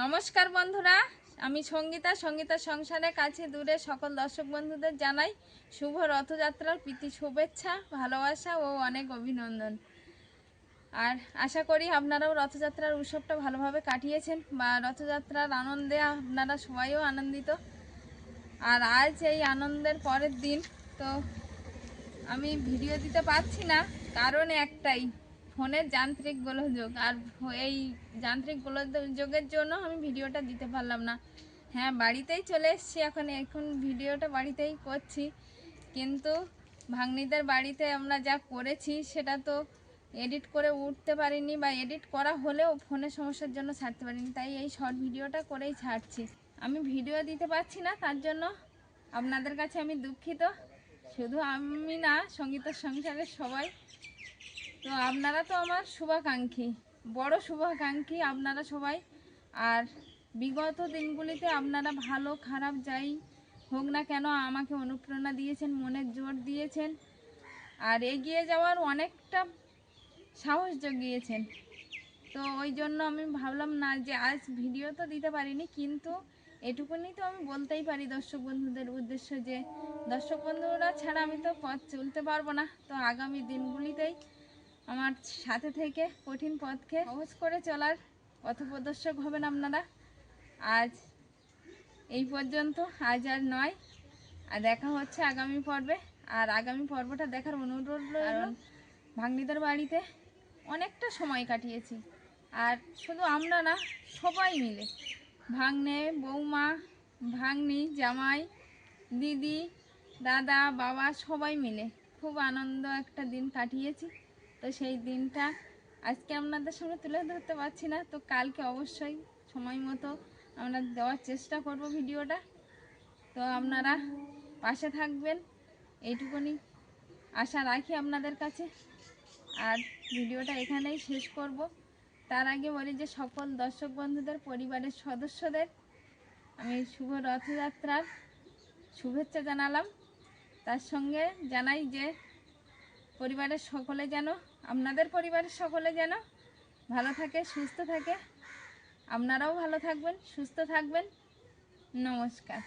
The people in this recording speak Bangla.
নমস্কার বন্ধুরা, আমি সঙ্গীতা সঙ্গীতা সংসারের কাছে দূরে সকল দর্শক বন্ধুদের জানাই শুভ রথযাত্রার প্রীতি, শুভেচ্ছা, ভালোবাসা ও অনেক অভিনন্দন। আর আশা করি আপনারাও রথযাত্রার উৎসবটা ভালোভাবে কাটিয়েছেন বা রথযাত্রার আনন্দে আপনারা সবাইও আনন্দিত। আর আজ এই আনন্দের পরের দিন, তো আমি ভিডিও দিতে পারছি না, কারণ একটাই ফোনের যান্ত্রিক গোলযোগ আর এই যান্ত্রিক গোলযোগের জন্য আমি ভিডিওটা দিতে পারলাম না। হ্যাঁ বাড়িতেই চলে এসেছি এখন এখন ভিডিওটা বাড়িতেই করছি। কিন্তু ভাগ্নিদের বাড়িতে আমরা যা করেছি সেটা তো এডিট করে উঠতে পারিনি বা এডিট করা হলেও ফোনের সমস্যার জন্য ছাড়তে পারিনি, তাই এই শর্ট ভিডিওটা করেই ছাড়ছি। আমি ভিডিও দিতে পারছি না, তার জন্য আপনাদের কাছে আমি দুঃখিত। শুধু আমি না, সঙ্গীতের সংসারের সবাই তো আপনারা তো আমার শুভাকাঙ্ক্ষী। বড় শুভাকাঙ্ক্ষী আপনারা সবাই। আর বিগত দিনগুলিতে আপনারা ভালো, খারাপ যাই হোক না কেন আমাকে অনুপ্রেরণা দিয়েছেন মনের জোর দিয়েছেন। আর এগিয়ে যাওয়ার অনেকটা সাহস জগিয়েছেন। তো ওই জন্য আমি ভাবলাম না যে আজ ভিডিও তো দিতে পারিনি, কিন্তু এটুকুনি তো আমি বলতেই পারি দর্শক বন্ধুদের উদ্দেশ্য যে, দর্শক বন্ধুরা ছাড়া আমি তো পথ চলতে পারব না। তো আগামী দিনগুলিতেই আমার সাথে থেকে কঠিন পথকে সহজ করে চলার পথপ্রদর্শক হবেন আপনারা। আজ এই পর্যন্ত, আজ আর নয়, আর দেখা হচ্ছে আগামী পর্বে। আর আগামী পর্বটা দেখার অনুরোধ রইল ভাগ্নিদের বাড়িতে অনেকটা সময় কাটিয়েছি। আর শুধু আমরা না, সবাই মিলে। ভাগ্নে, বৌমা, ভাগ্নি, জামাই, দিদি, দাদা, বাবা, সবাই মিলে খুব আনন্দ একটা দিন কাটিয়েছি। তো সেই দিনটা আজকে আপনাদের সামনে তুলে ধরতে পারছি না, তো কালকে অবশ্যই সময় মতো আমরা দেওয়ার চেষ্টা করব ভিডিওটা। তো আপনারা পাশে থাকবেন, এইটুকুনি আশা রাখি আপনাদের কাছে। আর ভিডিওটা এখানেই শেষ করব। তার আগে বলি যে সকল দর্শক বন্ধুদের, পরিবারের সদস্যদের, আমি শুভ রথযাত্রার শুভেচ্ছা জানালাম। তার সঙ্গে জানাই যে পরিবারের সকলে যেন আপনাদের পরিবারের সকলে যেন ভালো থাকে সুস্থ থাকে। আপনারাও ভালো থাকবেন সুস্থ থাকবেন। নমস্কার।